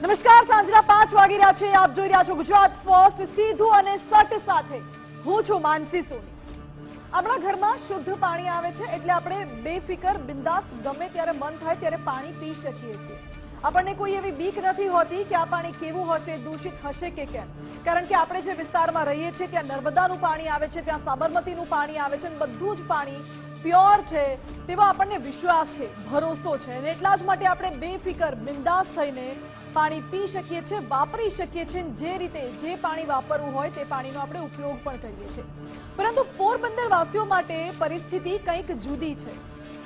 નમસ્કાર, સાંજના પાંચ વાગી રહ્યા છે. આપ જોઈ રહ્યા છો ગુજરાત ફર્સ્ટ સીધું અને સટ સાથે હું છું માનસી સોની. આપણા ઘરમાં શુદ્ધ પાણી આવે છે એટલે આપણે બેફિકર, બિંદાસ, ગમે ત્યારે મન થાય ત્યારે પાણી પી શકીએ છીએ. આપણને કોઈ એવી બીક નથી હોતી કે આ પાણી કેવું હશે, દૂષિત હશે કે કેમ? કારણ કે આપણે જે વિસ્તારમાં રહીએ છીએ, ત્યાં નર્મદાનું પાણી આવે છે, ત્યાં સાબરમતીનું પાણી આવે છે અને બધું જ પાણી પ્યોર છે તેવો આપણને વિશ્વાસ છે, ભરોસો છે અને એટલા જ માટે આપણે બેફિકર, બિંદાસ થઈને પાણી પી શકીએ છીએ, વાપરી શકીએ છીએ જે રીતે જે પાણી વાપરવું હોય તે પાણીનો આપણે ઉપયોગ પણ કરીએ છીએ. પરંતુ પોરબંદર વાસીઓ માટે પરિસ્થિતિ કંઈક જુદી છે.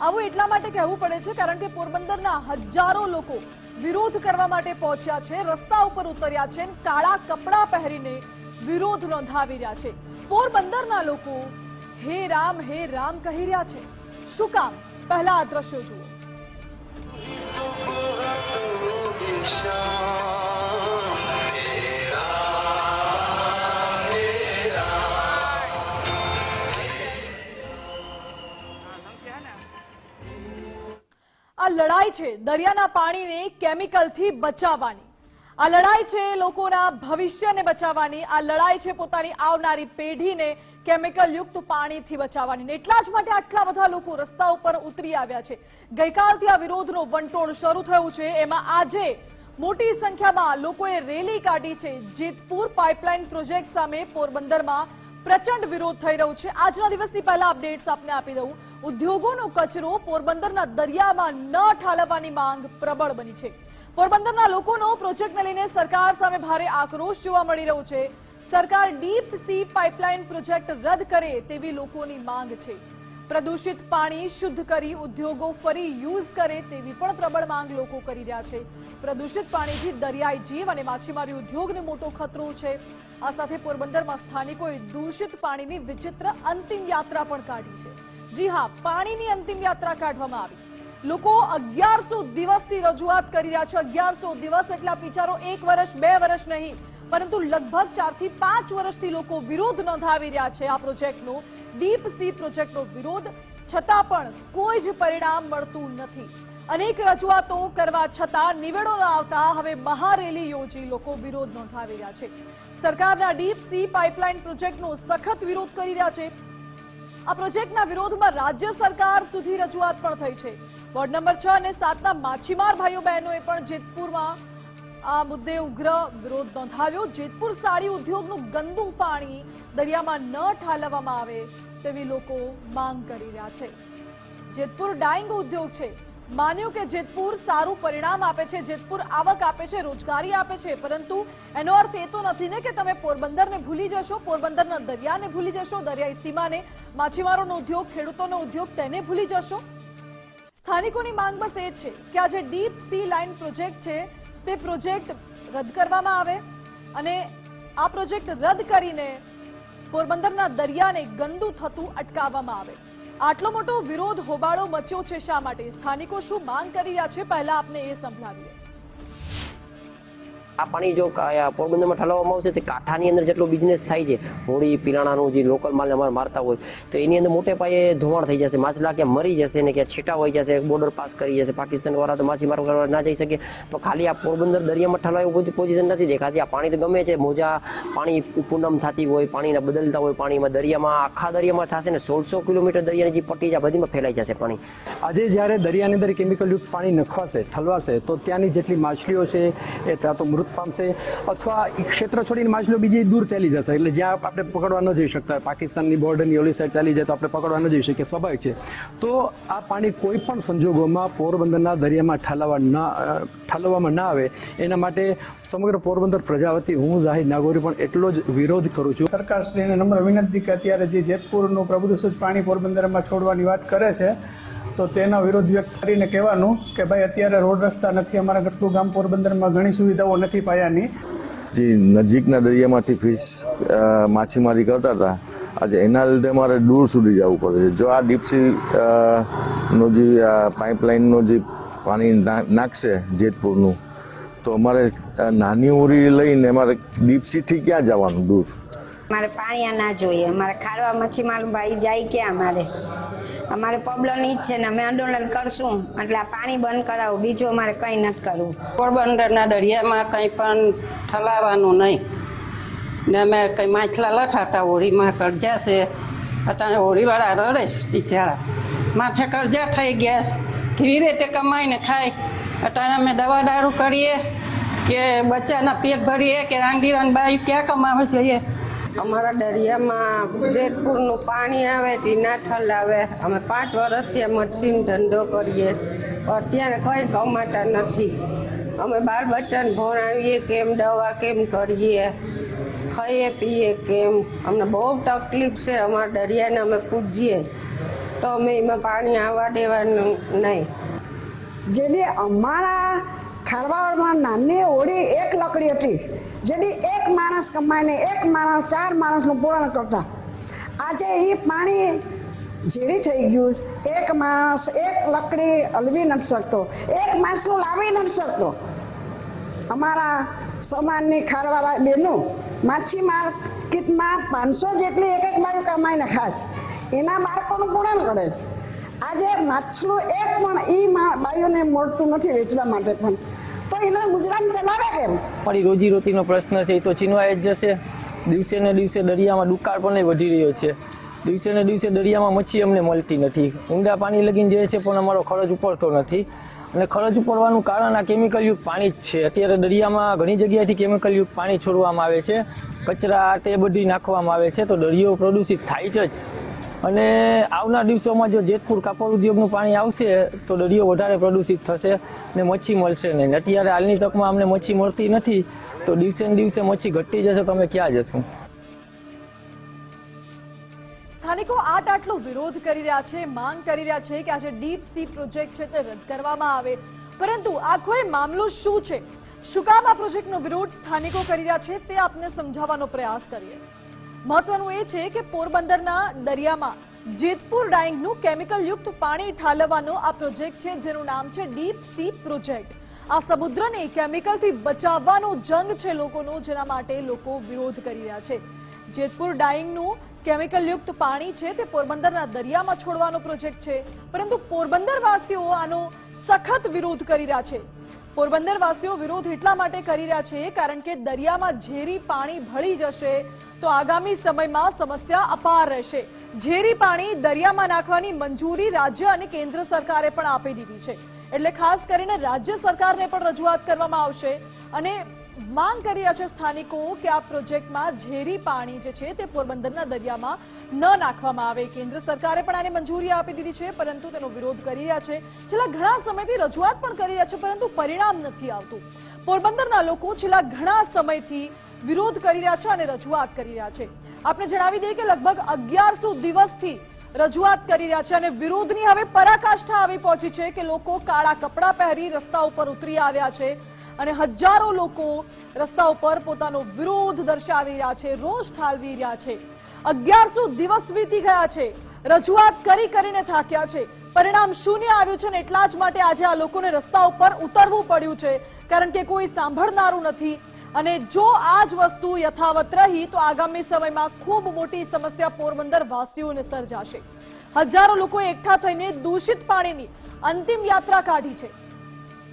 આવું એટલા માટે કહેવું પડે છે કારણ કે પોરબંદરના હજારો લોકો વિરોધ કરવા માટે પહોંચ્યા છે, રસ્તા ઉપર ઉતર્યા છે કાળા કપડાં પહેરીને વિરોધ નોંધાવી રહ્યા છે. પોરબંદરના લોકો હે રામ હે રામ કહી રહ્યા છે. શું કામ? પહેલા આ દ્રશ્યો જુઓ. લડાઈ છે દરિયાના પાણીને કેમિકલથી બચાવવાની. આ લડાઈ છે લોકોના ભવિષ્યને બચાવવાની. આ લડાઈ છે પોતાની આવનારી પેઢીને કેમિકલ યુક્ત પાણીથી બચાવવાની. એટલા જ માટે આટલા બધા લોકો રસ્તા ઉપર ઉતરી આવ્યા છે. ગઈકાલથી આ વિરોધનો વંટોળ શરૂ થયું છે. એમાં આજે મોટી સંખ્યામાં લોકોએ રેલી કાઢી છે. જેતપુર પાઇપલાઇન પ્રોજેક્ટ સામે પોરબંદરમાં પ્રચંડ વિરોધ થઈ રહ્યો છે. આજના દિવસની પહેલા અપડેટ્સ આપને આપી દઉં. ઉદ્યોગોનો કચરો પોરબંદરના દરિયામાં ન ઠાલવવાની માંગ પ્રબળ બની છે. પોરબંદરના લોકોનો પ્રોજેક્ટને લઈને સરકાર સામે ભારે આક્રોશ જોવા મળી રહ્યો છે. સરકાર ડીપ સી પાઇપલાઇન પ્રોજેક્ટ રદ કરે તેવી લોકોની માંગ છે. પ્રદૂષિત પાણી શુદ્ધ કરી ઉદ્યોગો ફરી યુઝ કરે તેવી પણ પ્રબળ માંગ લોકો કરી રહ્યા છે. પ્રદૂષિત પાણીથી દરિયાઈ જીવ અને માછીમારી ઉદ્યોગને મોટો ખતરો છે. આ સાથે પોરબંદરમાં સ્થાનિકોએ દૂષિત પાણીની વિચિત્ર અંતિમ યાત્રા પણ કાઢી છે. જી હા, પાણીની અંતિમ યાત્રા કાઢવામાં આવી. લોકો અગિયારસો દિવસથી રજૂઆત કરી રહ્યા છે. અગિયારસો દિવસ એટલે આપ વિચારો, એક વર્ષ, બે વર્ષ નહીં. પરંતુ લગભગ ચારથી પાંચ વર્ષથી લોકો વિરોધ નોંધાવી રહ્યા છે આ પ્રોજેક્ટનો. ડીપ સી પ્રોજેક્ટનો વિરોધ, છતાં પણ કોઈ જ પરિણામ મળતું નથી. અનેક રજૂઆતો કરવા છતાં નિવેડો આવતા હવે મહારેલી યોજી લોકો વિરોધ નોંધાવી રહ્યા છે. સરકારના ડીપ સી પાઇપલાઇન પ્રોજેક્ટનો સખત વિરોધ કરી રહ્યા છે. આ પ્રોજેક્ટના વિરોધમાં રાજ્ય સરકાર સુધી રજૂઆત પણ થઈ છે. વોર્ડ નંબર છ અને સાતના માછીમાર ભાઈઓ બહેનોએ પણ જેતપુરમાં આ મુદ્દે ઉગ્ર વિરોધ નોંધાવ્યો. જેતપુર સાડી ઉદ્યોગનું ગંદુ પાણી દરિયામાં ન ઠાલવવામાં આવે તેવી લોકો માંગ કરી રહ્યા છે. જેતપુર ડાઇંગ ઉદ્યોગ છે. માન્યું કે જેતપુર સારું પરિણામ આપે છે, જેતપુર આવક આપે છે, રોજગારી આપે છે, પરંતુ એનો અર્થ એ તો નથી ને કે તમે પોરબંદરને ભૂલી જશો, પોરબંદરના દરિયાને ભૂલી જશો, દરિયાઈ સીમાને, માછીમારોનો ઉદ્યોગ, ખેડૂતોનો ઉદ્યોગ તેને ભૂલી જશો? સ્થાનિકોની માંગ બસ એ છે કે આ જે ડીપ સી લાઇન પ્રોજેક્ટ છે તે પ્રોજેક્ટ રદ કરવામાં આવે અને આ પ્રોજેક્ટ રદ કરીને પોરબંદરના દરિયાને ગંદુ થતું અટકાવવામાં આવે. આટલો મોટો વિરોધ હોબાળો મચ્યો છે શા માટે? સ્થાનિકો શું માંગ કરી રહ્યા છે? પહેલા આપને એ સંભળાવીએ. આ પાણી જો પોરબંદરમાં ઠલાવવામાં આવશે તો કાંઠાની અંદર જેટલો બિઝનેસ થાય છે, હોળી પીણાણાનું જે લોકલ માલ અમારે મારતા હોય, તો એની અંદર મોટે પાયે ધોવાણ થઈ જશે. માછલા ક્યાં મરી જશે ને ક્યાં છેટા હોઈ જશે બોર્ડર પાસ કરી જશે. પાકિસ્તાન વાળા તો માછીમાર કરવા ના જઈ શકે. તો ખાલી આ પોરબંદર દરિયામાં ઠલવા એવું પોઝિશન નથી દેખાતી. આ પાણી તો ગમે છે. મોજા પાણી પૂનમ થતી હોય, પાણીના બદલતા હોય, પાણીમાં દરિયામાં, આખા દરિયામાં થશે ને સોળસો કિલોમીટર દરિયાની જે પટ્ટી છે બધીમાં ફેલાઈ જશે પાણી. આજે જ્યારે દરિયાની અંદર કેમિકલયુક્ત પાણી નખવાશે, ઠલવાશે, તો ત્યાંની જેટલી માછલીઓ છે, એ ત્યાં તો મૃત પામશે અથવા એ ક્ષેત્ર છોડીને માછલીઓ બીજી દૂર ચાલી જશે. એટલે જ્યાં આપણે પકડવા ન જઈ શકતા. પાકિસ્તાનની બોર્ડરની ઓલી સાઈડ ચાલી જાય તો આપણે પકડવા ન જઈ શકીએ. સ્વાભાવિક છે. તો આ પાણી કોઈ પણ સંજોગોમાં પોરબંદરના દરિયામાં ઠાલવા ન ઠાલવવામાં ના આવે. એના માટે સમગ્ર પોરબંદર પ્રજા વતી હું જાહેર નાગોરી પણ એટલો જ વિરોધ કરું છું. સરકારશ્રીને નમ્ર વિનંતી કે અત્યારે જે જેતપુરનું પ્રભુદુષિત પાણી પોરબંદરમાં છોડવાની વાત કરે છે તો તેનો વિરોધ વ્યક્ત કરીને કહેવાનું કે ભાઈ અત્યારે રોડ રસ્તા નથી અમારા ગટલું ગામ પોરબંદરમાં ઘણી સુવિધાઓ નથી પાયાની. જે નજીકના દરિયામાંથી ફિશ માછીમારી કરતા હતા આજે એના લીધે મારે દૂર સુધી જવું પડે છે. જો આ ડીપસી નો જે પાઇપલાઇનનો જે પાણી નાખશે જેતપુરનું તો અમારે નાની ઉરી લઈને અમારે ડીપસીથી ક્યાં જવાનું દૂર? મારે પાણી ના જોઈએ. મારે ખારવા મચ્છી મારું ભાઈ જાય ક્યાં મારે? અમારે પ્રોબ્લેમ ઈ જ છે ને અમે આંદોલન કરશું. એટલે આ પાણી બંધ કરાવો. બીજું અમારે કંઈ નથી કરવું. પોરબંદરના દરિયામાં કંઈ પણ ઠલાવવાનું નહીં. ને અમે કંઈ માછલા લખાતા હોળીમાં કરજા છે. અત્યારે હોળીવાળા રડે છે બિચારા. માથે કરજા થઈ ગયા છે. કેવી રીતે કમાઈને ખાય? અત્યારે અમે દવા દારૂ કરીએ કે બચ્ચાના પેટ ભરીએ કે રાંગડીરાન બાઈ ક્યાં કમાવા જોઈએ? અમારા દરિયામાં જેતપુરનું પાણી આવે ચીનાથલ આવે. અમે પાંચ વર્ષથી મચ્છીનો ધંધો કરીએ અત્યારે કંઈ કમાતા નથી. અમે બાળ બચ્ચાને ભણાવીએ કેમ, દવા કેમ કરીએ, ખાઈએ, પીએ કેમ. અમને બહુ તકલીફ છે અમારા દરિયાને અમે પૂજીએ તો અમે એમાં પાણી આવવા દેવાનું નહીં. જેને અમારા ખારવાડમાં નાની ઓળી એક લકડી હતી. જેની એક માણસ કમાઈને, એક માણસ, ચાર માણસનું પૂરણ કરતા. આજે એ પાણી ઝેરી થઈ ગયું. એક માણસ, એક લકડી હલવી નથી શકતો. એક માણસનું લાવી નથી શકતો. અમારા સમાજની ખારવા બહેનો, માછી માર્કેટમાં પાંચસો જેટલી એક એક બાજુ કમાઈને ખાય છે. એના બાળકોનું પૂરણ કરે છે. આજે માછલું એક પણ એ બાયુને મળતું નથી વેચવા માટે પણ. એને ગુજરાન ચલાવે કેમ? અમારી રોજીરોટીનો પ્રશ્ન છે, એ તો છીનવાઈ જ જશે. દિવસે ને દિવસે દરિયામાં દુકાળ પણ વધી રહ્યો છે. દિવસે ને દિવસે દરિયામાં મચ્છી અમને મળતી નથી. ઊંડા પાણી લગીને જે છે, પણ અમારો ખર્ચ ઉપડતો નથી. અને ખર્ચ ઉપડવાનું કારણ આ કેમિકલયુક્ત પાણી જ છે. અત્યારે દરિયામાં ઘણી જગ્યાએથી કેમિકલયુક્ત પાણી છોડવામાં આવે છે. કચરા તે બધી નાખવામાં આવે છે, તો દરિયો પ્રદૂષિત થાય છે જ. અને આવનાર દિવસોમાં જો જેતપુર કાપડ ઉદ્યોગનું પાણી આવશે, તો દરિયો વધારે પ્રદૂષિત થશે ને મચ્છી મળશે નહીં. અત્યારે હાલની તકમાં અમને મચ્છી મળતી નથી, તો દિવસે ને દિવસે મચ્છી ઘટતી જશે તો અમે ક્યાં જશું? સ્થાનિકો આટ આટલો વિરોધ કરી રહ્યા છે, માંગ કરી રહ્યા છે કે આ જે ડીપ સી પ્રોજેક્ટ છે તે રદ કરવામાં આવે. પરંતુ આખો એ મામલો શું છે? શું કામ આ પ્રોજેક્ટનો વિરોધ સ્થાનિકો કરી રહ્યા છે તે આપને સમજાવવાનો પ્રયાસ કરીએ. મહત્વનું એ છે કે પોરબંદરના દરિયામાં જેતપુર ડાઇંગનું કેમિકલ યુક્ત પાણી ઠાલવવાનો આ પ્રોજેક્ટ છે, જેનું નામ છે ડીપ સી પ્રોજેક્ટ. આ સમુદ્રને કેમિકલથી બચાવવાનો જંગ છે લોકોનો, જેના માટે લોકો વિરોધ કરી રહ્યા છે. જેતપુર ડાઇંગનું કેમિકલ યુક્ત પાણી છે તે પોરબંદરના દરિયામાં છોડવાનો પ્રોજેક્ટ છે, પરંતુ પોરબંદરવાસીઓ આનો સખત વિરોધ કરી રહ્યા છે. પોરબંદર વાસીઓ વિરોધ એટલા માટે કરી રહ્યા છે, કારણ કે દરિયામાં ઝેરી પાણી ભળી જશે તો આગામી સમયમાં સમસ્યા અપાર રહેશે. ઝેરી પાણી દરિયામાં નાખવાની મંજૂરી રાજ્ય અને કેન્દ્ર સરકારે પણ આપી દીધી છે. એટલે ખાસ કરીને રાજ્ય સરકારને પણ રજૂઆત કરવામાં આવશે અને માંગ કરી રહ્યા છે સ્થાનિકો કે આ પ્રોજેક્ટમાં ઝેરી પાણી જે છે તે પોરબંદરના દરિયામાં ન નાખવામાં આવે. કેન્દ્ર સરકારે પણ આને મંજૂરી આપી દીધી છે, પરંતુ તેનો વિરોધ કરી રહ્યા છે. છેલ્લા ઘણા સમયથી રજૂઆત પણ કરી રહ્યા છે, પરંતુ પરિણામ નથી આવતું. પોરબંદરના લોકો છેલ્લા ઘણા સમયથી વિરોધ કરી રહ્યા છે અને રજૂઆત કરી રહ્યા છે. આપણે જણાવી દઈએ કે લગભગ અગિયારસો દિવસથી રજૂઆત કરી રહ્યા છે અને વિરોધની હવે પરાકાષ્ઠા આવી પહોંચી છે કે લોકો કાળા કપડાં પહેરી રસ્તા ઉપર ઉતરી આવ્યા છે. અને હજારો લોકો રસ્તા ઉપર પોતાનો વિરોધ દર્શાવી રહ્યા છે, રોષ ઠાલવી રહ્યા છે. અગિયારસો દિવસ વીતી ગયા છે. રજૂઆત કરી કરીને થાક્યા છે. પરિણામ શૂન્ય આવ્યું છે ને એટલા જ માટે આજે આ લોકોને રસ્તા ઉપર ઉતરવું પડ્યું છે, કારણ કે કોઈ સાંભળનારું નથી. અને જો આ જ વસ્તુ યથાવત રહી, તો આગામી સમયમાં ખૂબ મોટી સમસ્યા પોરબંદર વાસીઓને સર્જાશે. હજારો લોકો એકઠા થઈને દૂષિત પાણીની અંતિમ યાત્રા કાઢી છે.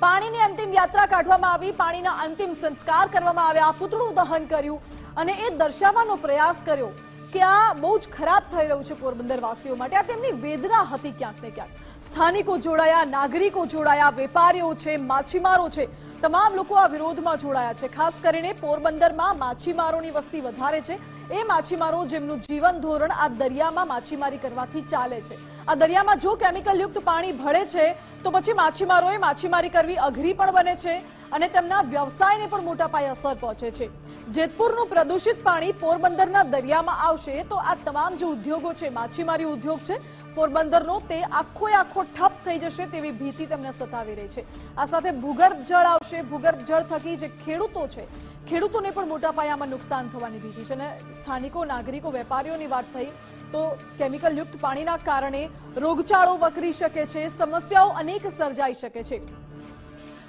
પાણીની અંતિમ યાત્રા કાઢવામાં આવી, પાણીના અંતિમ સંસ્કાર કરવામાં આવ્યા. પૂતળું દહન કર્યું અને એ દર્શાવવાનો પ્રયાસ કર્યો કે આ બહુ જ ખરાબ થઈ રહ્યું છે પોરબંદરવાસીઓ માટે. આ તેમની વેદના હતી ક્યાંક ને ક્યાંક. સ્થાનિકો જોડાયા, નાગરિકો જોડાયા, વેપારીઓ છે, માછીમારો છે. તમામ લોકો આ વિરોધમાં જોડાયા છે. ખાસ કરીને પોરબંદરમાં માછીમારોની વસ્તી વધારે છે. એ માછીમારો જેમનું જીવન ધોરણ આ દરિયામાં માછીમારી કરવાથી ચાલે છે. આ દરિયામાં જો કેમિકલ યુક્ત પાણી ભળે છે, તો પછી માછીમારોએ માછીમારી કરવી અઘરી પણ બને છે. અને તેમના વ્યવસાયને પણ મોટા પાયે અસર પહોંચે છે. જેતપુરનું પ્રદૂષિત પાણી પોરબંદરના દરિયામાં આવશે તો આ તમામ જે ઉદ્યોગો છે, માછીમારી ઉદ્યોગ છે, પોરબંદરનો તે આખો આખો ઠપ થઈ જશે તેવી ભીતિ તેમને સતાવી રહી છે. આ સાથે ભૂગર્ભ જળ આવશે, ભૂગર્ભ જળ થકી જે ખેડૂતો છે, ખેડૂતોને પણ મોટા પાયામાં નુકસાન થવાની ભીતિ છે અને સ્થાનિકો, નાગરિકો, વેપારીઓની વાત થઈ તો કેમિકલ યુક્ત પાણીના કારણે રોગચાળો વકરી શકે છે, સમસ્યાઓ અનેક સર્જાઈ શકે છે.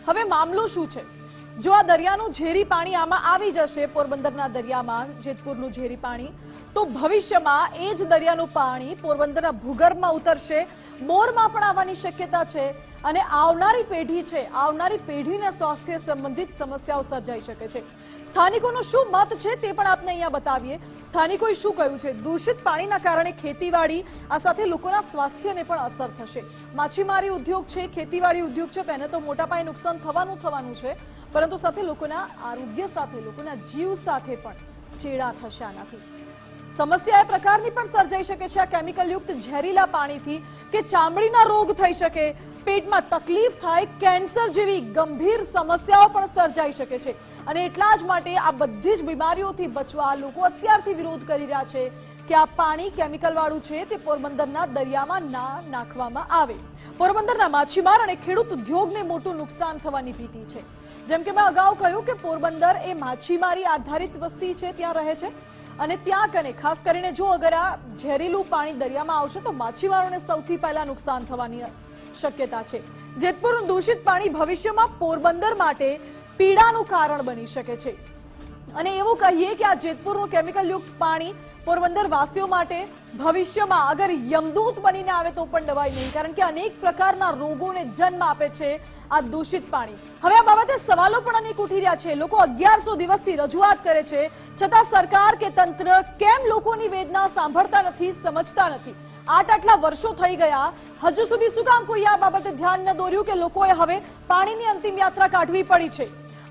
હવે મામલો શું છે? જો આ દરિયાનું ઝેરી પાણી આમાં આવી જશે, પોરબંદરના દરિયામાં જેતપુરનું ઝેરી પાણી તો ભવિષ્યમાં એ જ દરિયાનું પાણી પોરબંદરના ભૂગર્ભમાં ઉતરશે બોરમાં પણ આવવાની શક્યતા છે અને આવનારી પેઢી છે, આવનારી પેઢીના સ્વાસ્થ્ય સંબંધિત સમસ્યાઓ સર્જાઈ શકે છે. સ્થાનિકોનો શું મત છે તે પણ આપને અહીંયા બતાવીએ. સ્થાનિકોએ શું કહ્યું છે? દૂષિત પાણીના કારણે ખેતીવાડી આ સાથે લોકોના સ્વાસ્થ્યને પણ અસર થશે. માછીમારી ઉદ્યોગ છે, ખેતીવાડી ઉદ્યોગ છે તેને તો મોટા પાયે નુકસાન થવાનું થવાનું છે. પરંતુ સાથે લોકોના આરોગ્ય સાથે, લોકોના જીવ સાથે પણ ચેડા થશે આનાથી. સમસ્યા એ પ્રકારની પણ સર્જાઈ શકે છે. આ કેમિકલ યુક્ત ઝેરીલા પાણીથી કે ચામડીના રોગ થઈ શકે, પેટમાં તકલીફ થાય, કેન્સર જેવી ગંભીર સમસ્યાઓ પણ સર્જાઈ શકે છે. અને એટલા જ માટે આ બધી જ બીમારીઓથી બચવા લોકો અત્યારથી વિરોધ કરી રહ્યા છે કે આ પાણી કેમિકલ વાળું છે તે પોરબંદરના દરિયામાં ના નાખવામાં આવે. પોરબંદરના માછીમાર અને ખેડૂત ઉદ્યોગને મોટું નુકસાન થવાની ભીતિ છે. જેમ કે મેં અગાઉ કહ્યું કે પોરબંદર એ માછીમારી આધારિત વસ્તી છે, ત્યાં રહે છે. અને ત્યાં કને, ખાસ કરીને જો અગર આ ઝેરીલું પાણી દરિયામાં આવશે તો માછીમારોને સૌથી પહેલા નુકસાન થવાની શક્યતા છે. જેતપુરનું દૂષિત પાણી ભવિષ્યમાં પોરબંદર માટે પીડાનું કારણ બની શકે છે. અને એવું કહીએ કે આ જેતપુરનું કેમિકલયુક્ત પાણી પોરબંદર વાસીઓ માટે ભવિષ્યમાં અગર યમદૂત બનીને આવે તો પણ દવાઈ નહીં. કારણ કે અનેક પ્રકારના રોગોને જન્મ આપે છે આ દૂષિત પાણી. હવે આ બાબતે સવાલો પણ અનેક ઉઠી રહ્યા છે. લોકો અગિયારસો દિવસથી રજૂઆત કરે છે. છતાં સરકાર કે તંત્ર કેમ લોકોની વેદના સાંભળતા નથી, સમજતા નથી? આટ આટલા વર્ષો થઈ ગયા. હજુ સુધી શું કામ કોઈ આ બાબતે ધ્યાન ન દોર્યું કે લોકોએ હવે પાણીની અંતિમ યાત્રા કાઢવી પડી છે?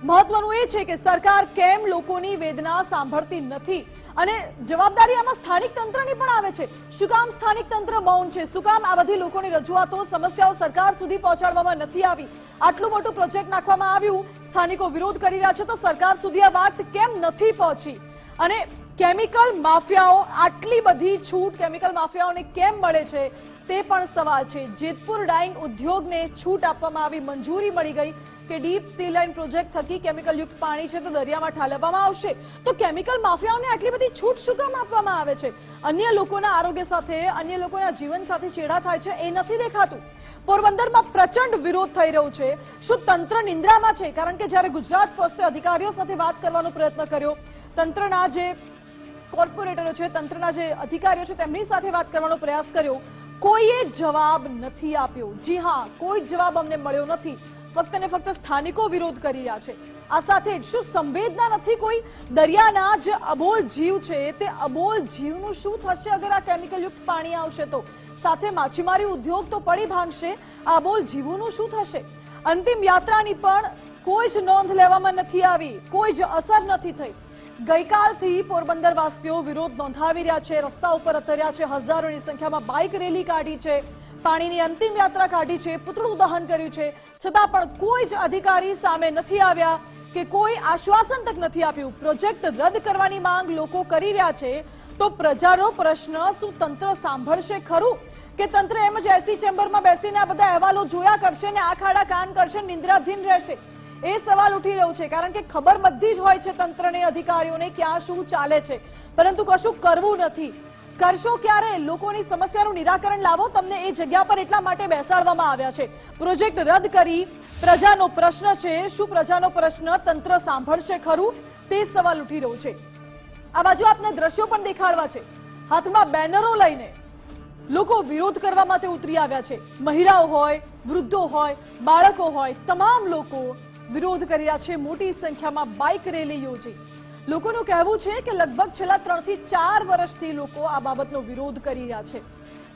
મહત્વનું એ છે કે સરકાર કેમ લોકોની વેદના સાંભળતી નથી? અને જવાબદારી આમાં સ્થાનિક તંત્રની પણ આવે છે. શું કામ સ્થાનિક તંત્ર મૌન છે? શું કામ આ બધી લોકોની રજૂઆતો, સમસ્યાઓ સરકાર સુધી પહોંચાડવામાં નથી આવી? આટલું મોટું પ્રોજેક્ટ નાખવામાં આવ્યું, સ્થાનિકો વિરોધ કરી રહ્યા છે, તો સરકાર સુધી આ વાત કેમ નથી પહોંચી? અને કેમિકલ માફિયાઓ, આટલી બધી છૂટ કેમિકલ માફિયાઓને કેમ મળે છે? તે પણ સવાલ છે. જેતપુર ડાઈંગ ઉદ્યોગને છૂટ આપવામાં આવી, મંજૂરી મળી ગઈ. કે ડીપ સી લાઇન પ્રોજેક્ટ થકી કેમિકલ યુક્ત પાણી છે તો દરિયામાં ઠાલવવામાં આવશે. તો કેમિકલ માફિયાઓને આટલી બધી છૂટ શું કામ આપવામાં આવે છે? અન્ય લોકોના આરોગ્ય સાથે, અન્ય લોકોના જીવન સાથે છેડા થાય છે એ નથી દેખાતું. પોરબંદરમાં પ્રચંડ વિરોધ થઈ રહ્યો છે. શું તંત્ર નિંદ્રામાં છે? કારણ કે જ્યારે ગુજરાત ફર્સ્ટે અધિકારીઓ સાથે વાત કરવાનો પ્રયત્ન કર્યો, તંત્રના જે કોર્પોરેટરો છે, તંત્રના જે અધિકારીઓ છે તેમની સાથે વાત કરવાનો પ્રયાસ કર્યો. કોઈએ જવાબ નથી આપ્યો. જી હા, કોઈ જવાબ અમને મળ્યો નથી. ફક્ત ને ફક્ત સ્થાનિકો વિરોધ કરી રહ્યા છે. આ સાથે જ શું સંવેદના નથી કોઈ? દરિયાના જે અબોલ જીવ છે તે અબોલ જીવનું શું થશે અગર આ કેમિકલયુક્ત પાણી આવશે તો? સાથે માછીમારી ઉદ્યોગ તો પડી ભાંગશે. આ અબોલ જીવોનું શું થશે? અંતિમ યાત્રાની પણ કોઈ જ નોંધ લેવામાં નથી આવી. કોઈ જ અસર નથી થઈ. ગઈકાલથી પોરબંદર વાસીઓ વિરોધ નોંધાવી રહ્યા છે. રસ્તા ઉપર અતર્યા છે. હજારોની સંખ્યામાં બાઇક રેલી કાઢી છે. પાણીની અંતિમ યાત્રા કાઢી છે. પુતળું દહન કર્યું છે. છતાં પણ કોઈ જ અધિકારી સામે નથી આવ્યા કે કોઈ આશ્વાસન તક નથી આપ્યું. પ્રોજેક્ટ રદ કરવાની માંગ લોકો કરી રહ્યા છે. તો પ્રજાનો પ્રશ્ન, શું તંત્ર સાંભળશે ખરું? કે તંત્ર એમ જ એસી ચેમ્બરમાં બેસીને આ બધા અહેવાલો જોયા કરશે ને આ ખાડા કાન કરશે, નિંદ્રાધીન રહેશે? એ સવાલ ઉઠી રહ્યો છે. કારણ કે ખબર બધી જ હોય છે તંત્રને, અધિકારીઓને, ક્યાં શું ચાલે છે. પરંતુ કશું કરવું નથી. કરશો ક્યારે? લોકોની સમસ્યાનું નિરાકરણ લાવો. તમને એ જગ્યા પર એટલા માટે બેસાડવામાં આવ્યા છે. પ્રોજેક્ટ રદ કરી પ્રજાનો પ્રશ્ન છે. શું પ્રજાનો પ્રશ્ન તંત્ર સાંભળશે ખરું? તે સવાલ ઉઠી રહ્યો છે. આ બાજુ આપને દ્રશ્યો પણ દેખાડવા છે. હાથમાં બેનરો લઈને લોકો વિરોધ કરવા માટે ઉતરી આવ્યા છે. મહિલાઓ હોય, વૃદ્ધો હોય, બાળકો હોય, તમામ લોકો વિરોધ કરી રહ્યા છે. મોટી સંખ્યામાં બાઇક રેલી યોજી. લોકોનું કહેવું છે કે લગભગ છેલ્લા ત્રણથી ચાર વર્ષથી લોકો આ બાબતનો વિરોધ કરી રહ્યા છે.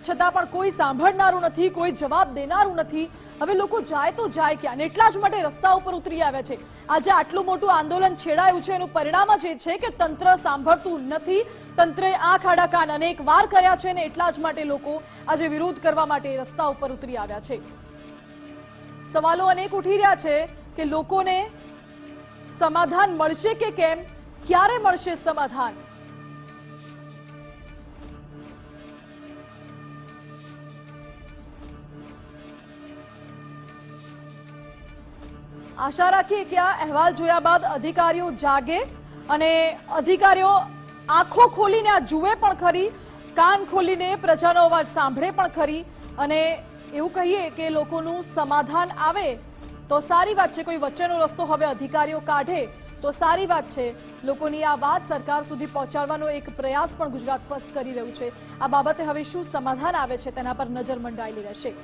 છતાં પણ કોઈ સાંભળનારું નથી, કોઈ જવાબ દેનારું નથી. હવે લોકો જાય તો જાય ક્યાં? અને એટલા જ માટે રસ્તા ઉપર ઉતરી આવ્યા છે. આજે આટલું મોટું આંદોલન છેડાયું છે, એનું પરિણામ જ એ છે કે તંત્ર સાંભળતું નથી. તંત્રે આંખ આડા કાન અનેક વાર કર્યા છે ને એટલા જ માટે લોકો આજે વિરોધ કરવા માટે રસ્તા ઉપર ઉતરી આવ્યા છે. સવાલો અનેક ઉઠી રહ્યા છે કે લોકોને સમાધાન મળશે કે કેમ? ક્યારે મળશે સમાધાન? આશા રાખીએ કે આ અહેવાલ જોયા બાદ અધિકારીઓ જાગે અને અધિકારીઓ આંખો ખોલીને આ જુએ પણ ખરી, કાન ખોલીને પ્રજાનો અવાજ સાંભળે પણ ખરી અને એવું કહીએ કે લોકોનું સમાધાન આવે તો સારી વાત છે. કોઈ વચ્ચેનો રસ્તો હવે અધિકારીઓ કાઢે તો સારી વાત છે. લોકોની આ વાત સરકાર સુધી પહોંચાડવાનો એક પ્રયાસ પણ ગુજરાત ફર્સ્ટ કરી રહ્યું છે. આ બાબતે હવે શું સમાધાન આવે છે તેના પર નજર મંડાયેલી રહેશે.